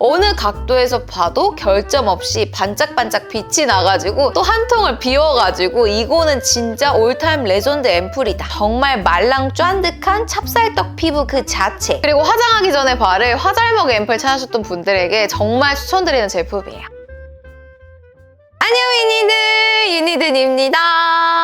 어느 각도에서 봐도 결점 없이 반짝반짝 빛이 나가지고 또 한 통을 비워가지고 이거는 진짜 올타임 레전드 앰플이다. 정말 말랑 쫀득한 찹쌀떡 피부 그 자체. 그리고 화장하기 전에 바를 화잘먹 앰플 찾으셨던 분들에게 정말 추천드리는 제품이에요. 안녕 유니드 유니든입니다.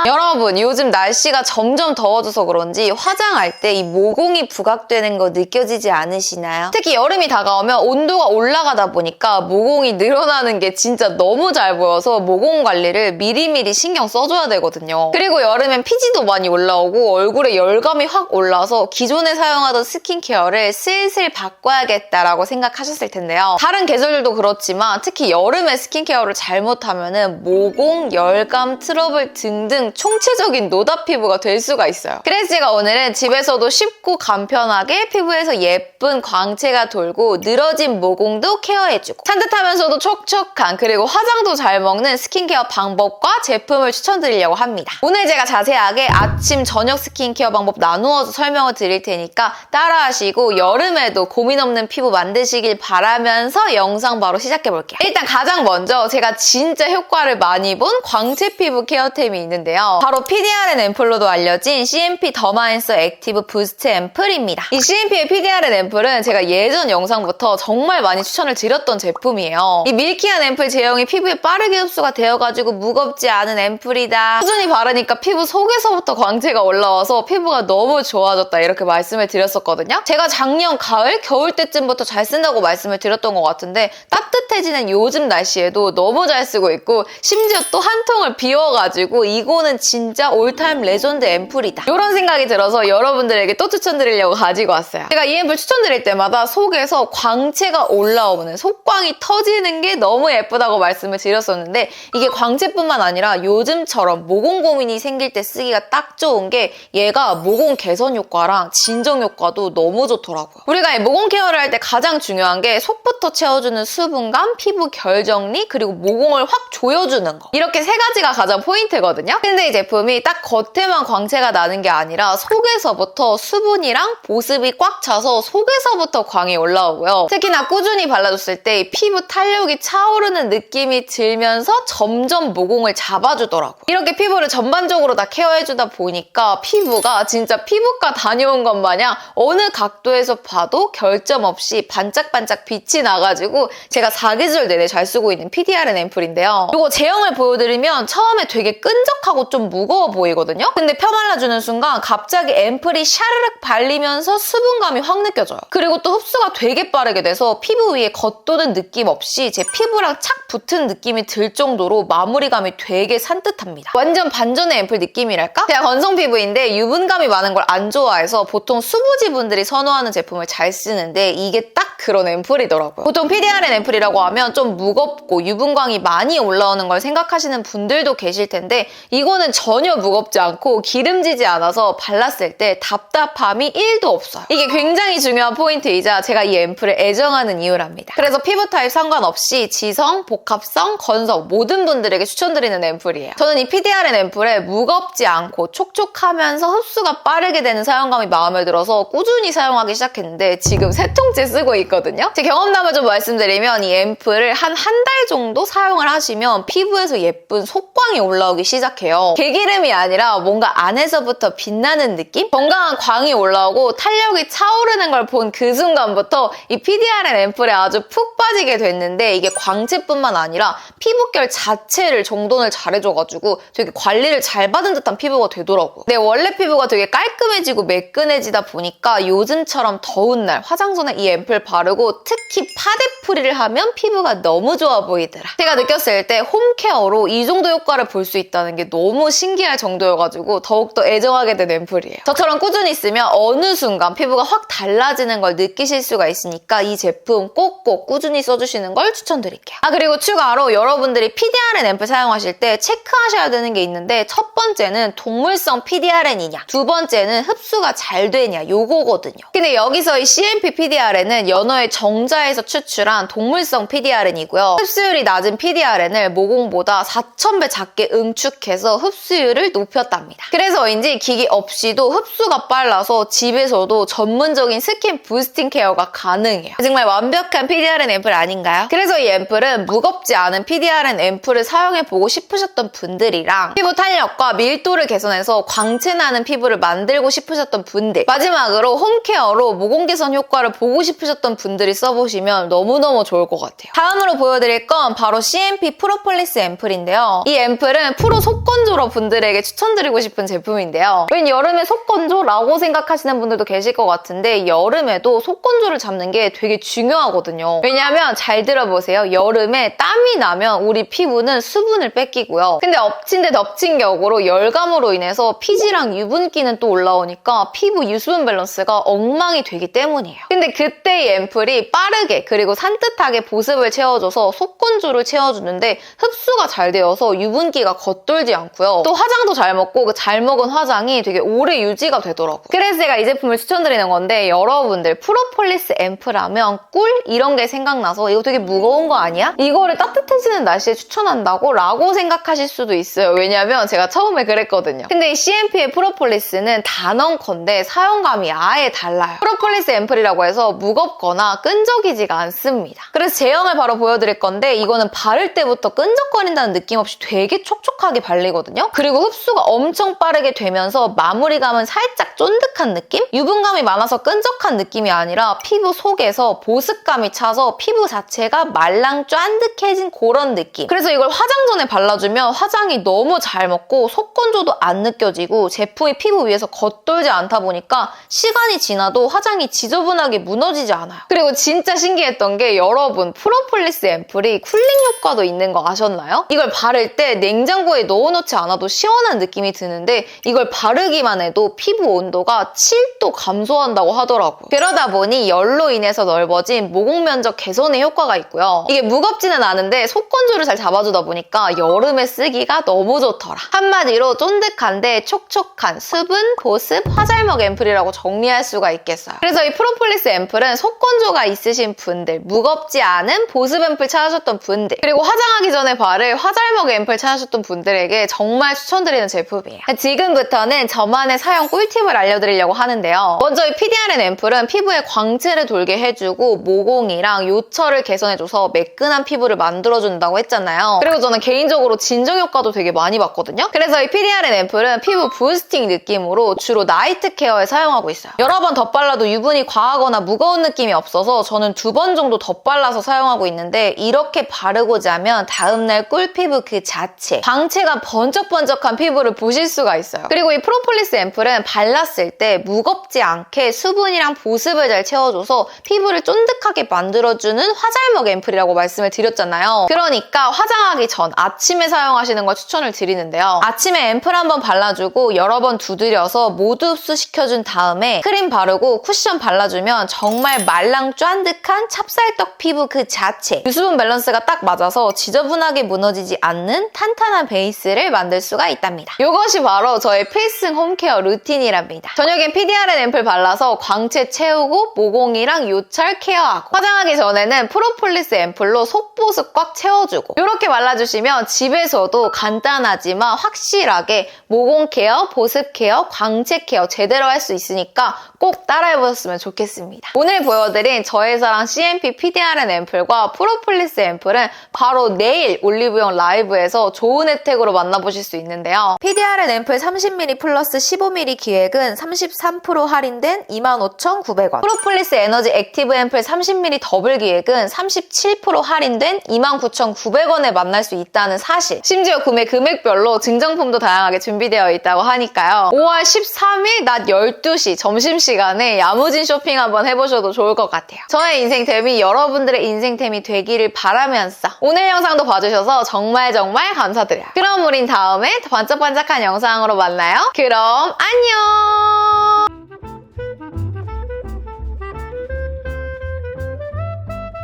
여러분 요즘 날씨가 점점 더워져서 그런지 화장할 때 이 모공이 부각되는 거 느껴지지 않으시나요? 특히 여름이 다가오면 온도가 올라가다 보니까 모공이 늘어나는 게 진짜 너무 잘 보여서 모공 관리를 미리미리 신경 써줘야 되거든요. 그리고 여름엔 피지도 많이 올라오고 얼굴에 열감이 확 올라서 기존에 사용하던 스킨케어를 슬슬 바꿔야겠다라고 생각하셨을 텐데요. 다른 계절들도 그렇지만 특히 여름에 스킨케어를 잘못하면 모공, 열감, 트러블 등등 총체적인 노다 피부가 될 수가 있어요. 그래서 제가 오늘은 집에서도 쉽고 간편하게 피부에서 예쁜 광채가 돌고 늘어진 모공도 케어해주고 산뜻하면서도 촉촉한 그리고 화장도 잘 먹는 스킨케어 방법과 제품을 추천드리려고 합니다. 오늘 제가 자세하게 아침, 저녁 스킨케어 방법 나누어서 설명을 드릴 테니까 따라하시고 여름에도 고민 없는 피부 만드시길 바라면서 영상 바로 시작해볼게요. 일단 가장 먼저 제가 진짜 효과를 많이 본 광채 피부 케어템이 있는데요. 바로 PDRN 앰플로도 알려진 CMP 더마앤서 액티브 부스트 앰플입니다. 이 CMP의 PDRN 앰플은 제가 예전 영상부터 정말 많이 추천을 드렸던 제품이에요. 이 밀키한 앰플 제형이 피부에 빠르게 흡수가 되어가지고 무겁지 않은 앰플이다. 꾸준히 바르니까 피부 속에서부터 광채가 올라와서 피부가 너무 좋아졌다 이렇게 말씀을 드렸었거든요. 제가 작년 가을, 겨울 때쯤부터 잘 쓴다고 말씀을 드렸던 것 같은데 따뜻해지는 요즘 날씨에도 너무 잘 쓰고 있고 심지어 또 한 통을 비워가지고 이거는 진짜 올타임 레전드 앰플이다. 이런 생각이 들어서 여러분들에게 또 추천드리려고 가지고 왔어요. 제가 이 앰플 추천드릴 때마다 속에서 광채가 올라오는 속광이 터지는 게 너무 예쁘다고 말씀을 드렸었는데 이게 광채뿐만 아니라 요즘처럼 모공 고민이 생길 때 쓰기가 딱 좋은 게 얘가 모공 개선 효과랑 진정 효과도 너무 좋더라고요. 우리가 이 모공 케어를 할 때 가장 중요한 게 속부터 채워주는 수분감, 피부 결 정리, 그리고 모공을 확 조여주는 거. 이렇게 세 가지가 가장 포인트거든요. 근데 이 제품이 딱 겉에만 광채가 나는 게 아니라 속에서부터 수분이랑 보습이 꽉 차서 속에서부터 광이 올라오고요. 특히나 꾸준히 발라줬을 때이 피부 탄력이 차오르는 느낌이 들면서 점점 모공을 잡아주더라고요. 이렇게 피부를 전반적으로 다 케어해주다 보니까 피부가 진짜 피부과 다녀온 것 마냥 어느 각도에서 봐도 결점 없이 반짝반짝 빛이 나가지고 제가 사계절 내내 잘 쓰고 있는 PDRN 앰플인데요. 이거 제형을 보여드리면 처음에 되게 끈적하고 좀 무거워 보이거든요? 근데 펴발라주는 순간 갑자기 앰플이 샤르륵 발리면서 수분감이 확 느껴져요. 그리고 또 흡수가 되게 빠르게 돼서 피부 위에 겉도는 느낌 없이 제 피부랑 착 붙은 느낌이 들 정도로 마무리감이 되게 산뜻합니다. 완전 반전의 앰플 느낌이랄까? 제가 건성 피부인데 유분감이 많은 걸 안 좋아해서 보통 수부지 분들이 선호하는 제품을 잘 쓰는데 이게 딱 그런 앰플이더라고요. 보통 PDRN 앰플이라고 하면 좀 무겁고 유분광이 많이 올라오는 걸 생각하시는 분들도 계실 텐데 이거 는 전혀 무겁지 않고 기름지지 않아서 발랐을 때 답답함이 1도 없어요. 이게 굉장히 중요한 포인트이자 제가 이 앰플을 애정하는 이유랍니다. 그래서 피부 타입 상관없이 지성, 복합성, 건성 모든 분들에게 추천드리는 앰플이에요. 저는 이 PDRN 앰플에 무겁지 않고 촉촉하면서 흡수가 빠르게 되는 사용감이 마음에 들어서 꾸준히 사용하기 시작했는데 지금 세 통째 쓰고 있거든요. 제 경험담을 좀 말씀드리면 이 앰플을 한 한 달 정도 사용을 하시면 피부에서 예쁜 속광이 올라오기 시작해요. 개기름이 아니라 뭔가 안에서부터 빛나는 느낌? 건강한 광이 올라오고 탄력이 차오르는 걸 본 그 순간부터 이 PDRN 앰플에 아주 푹 빠지게 됐는데 이게 광채뿐만 아니라 피부결 자체를 정돈을 잘해줘가지고 되게 관리를 잘 받은 듯한 피부가 되더라고요. 내 원래 피부가 되게 깔끔해지고 매끈해지다 보니까 요즘처럼 더운 날 화장 전에 이 앰플 바르고 특히 파데프리를 하면 피부가 너무 좋아 보이더라. 제가 느꼈을 때 홈케어로 이 정도 효과를 볼 수 있다는 게 너무 신기할 정도여가지고 더욱더 애정하게 된 앰플이에요. 저처럼 꾸준히 쓰면 어느 순간 피부가 확 달라지는 걸 느끼실 수가 있으니까 이 제품 꼭꼭 꾸준히 써주시는 걸 추천드릴게요. 아 그리고 추가로 여러분들이 PDRN 앰플 사용하실 때 체크하셔야 되는 게 있는데 첫 번째는 동물성 PDRN이냐 두 번째는 흡수가 잘 되냐 요거거든요. 근데 여기서 이 CMP PDRN은 연어의 정자에서 추출한 동물성 PDRN이고요. 흡수율이 낮은 PDRN을 모공보다 4,000배 작게 응축해서 흡수율을 높였답니다. 그래서인지 기기 없이도 흡수가 빨라서 집에서도 전문적인 스킨 부스팅 케어가 가능해요. 정말 완벽한 PDRN 앰플 아닌가요? 그래서 이 앰플은 무겁지 않은 PDRN 앰플을 사용해보고 싶으셨던 분들이랑 피부 탄력과 밀도를 개선해서 광채나는 피부를 만들고 싶으셨던 분들 마지막으로 홈케어로 모공 개선 효과를 보고 싶으셨던 분들이 써보시면 너무너무 좋을 것 같아요. 다음으로 보여드릴 건 바로 CMP 프로폴리스 앰플인데요. 이 앰플은 프로 속건조 러 분들에게 추천드리고 싶은 제품인데요. 웬 여름에 속건조라고 생각하시는 분들도 계실 것 같은데 여름에도 속건조를 잡는 게 되게 중요하거든요. 왜냐하면 잘 들어보세요. 여름에 땀이 나면 우리 피부는 수분을 뺏기고요. 근데 엎친 데 덮친 격으로 열감으로 인해서 피지랑 유분기는 또 올라오니까 피부 유수분 밸런스가 엉망이 되기 때문이에요. 근데 그때 이 앰플이 빠르게 그리고 산뜻하게 보습을 채워줘서 속건조를 채워주는데 흡수가 잘 되어서 유분기가 겉돌지 않고요. 또 화장도 잘 먹고 그 잘 먹은 화장이 되게 오래 유지가 되더라고요. 그래서 제가 이 제품을 추천드리는 건데 여러분들 프로폴리스 앰플하면 꿀 이런 게 생각나서 이거 되게 무거운 거 아니야? 이거를 따뜻해지는 날씨에 추천한다고? 라고 생각하실 수도 있어요. 왜냐면 제가 처음에 그랬거든요. 근데 이 CMP의 프로폴리스는 단언컨대 사용감이 아예 달라요. 프로폴리스 앰플이라고 해서 무겁거나 끈적이지가 않습니다. 그래서 제형을 바로 보여드릴 건데 이거는 바를 때부터 끈적거린다는 느낌 없이 되게 촉촉하게 발리거든요. 그리고 흡수가 엄청 빠르게 되면서 마무리감은 살짝 쫀득한 느낌? 유분감이 많아서 끈적한 느낌이 아니라 피부 속에서 보습감이 차서 피부 자체가 말랑 쫀득해진 그런 느낌. 그래서 이걸 화장 전에 발라주면 화장이 너무 잘 먹고 속건조도 안 느껴지고 제품이 피부 위에서 겉돌지 않다 보니까 시간이 지나도 화장이 지저분하게 무너지지 않아요. 그리고 진짜 신기했던 게 여러 분 프로폴리스 앰플이 쿨링 효과도 있는 거 아셨나요? 이걸 바를 때 냉장고에 넣어놓지 않아도 시원한 느낌이 드는데 이걸 바르기만 해도 피부 온도가 7도 감소한다고 하더라고요. 그러다 보니 열로 인해서 넓어진 모공 면적 개선의 효과가 있고요. 이게 무겁지는 않은데 속건조를 잘 잡아주다 보니까 여름에 쓰기가 너무 좋더라. 한마디로 쫀득한데 촉촉한 수분, 보습, 화잘먹 앰플이라고 정리할 수가 있겠어요. 그래서 이 프로폴리스 앰플은 속건조가 있으신 분들, 무겁지 않은 보습 앰플 찾으셨던 분들, 그리고 화장하기 전에 바를 화잘먹 앰플 찾으셨던 분들에게 정말 추천드리는 제품이에요. 지금부터는 저만의 사용 꿀팁을 알려드리려고 하는데요. 먼저 이 PDRN 앰플은 피부에 광채를 돌게 해주고 모공이랑 요철을 개선해줘서 매끈한 피부를 만들어준다고 했잖아요. 그리고 저는 개인적으로 진정 효과도 되게 많이 봤거든요. 그래서 이 PDRN 앰플은 피부 부스팅 느낌으로 주로 나이트 케어에 사용하고 있어요. 여러 번 덧발라도 유분이 과하거나 무거운 느낌이 없어서 저는 두 번 정도 덧발라 서 사용하고 있는데 이렇게 바르고 자면 다음날 꿀피부 그 자체 광채가 번쩍번쩍한 피부를 보실 수가 있어요. 그리고 이 프로폴리스 앰플은 발랐을 때 무겁지 않게 수분이랑 보습을 잘 채워줘서 피부를 쫀득하게 만들어주는 화잘먹 앰플이라고 말씀을 드렸잖아요. 그러니까 화장하기 전 아침에 사용하시는 걸 추천을 드리는데요. 아침에 앰플 한번 발라주고 여러 번 두드려서 모두 흡수시켜준 다음에 크림 바르고 쿠션 발라주면 정말 말랑 쫀득한 찹쌀떡 피부 그 자체 유수분 밸런스가 딱 맞아서 지저분하게 무너지지 않는 탄탄한 베이스를 만들 수가 있답니다. 이것이 바로 저의 필승 홈케어 루틴이랍니다. 저녁엔 PDRN 앰플 발라서 광채 채우고 모공이랑 요철 케어하고 화장하기 전에는 프로폴리스 앰플로 속보습 꽉 채워주고 이렇게 발라주시면 집에서도 간단하지만 확실하게 모공 케어, 보습 케어, 광채 케어 제대로 할 수 있으니까 꼭 따라해보셨으면 좋겠습니다. 오늘 보여드린 저의 사랑 CMP PDRN 앰플과 프로폴리스 앰플은 바로 내일 올리브영 라이브에서 좋은 혜택으로 만나보실 수 있는데요. PDRN 앰플 30ml 플러스 15ml 기획은 33% 할인된 25,900원. 프로폴리스 에너지 액티브 앰플 30ml 더블 기획은 37% 할인된 29,900원에 만날 수 있다는 사실. 심지어 구매 금액별로 증정품도 다양하게 준비되어 있다고 하니까요. 5월 13일 낮 12시 점심시간에 야무진 쇼핑 한번 해보셔도 좋을 것 같아요. 저의 인생템이 여러분들 의 인생템이 되기를 바라면서 오늘 영상도 봐주셔서 정말 정말 감사드려요. 그럼 우린 다음에 더 반짝반짝한 영상으로 만나요. 그럼 안녕!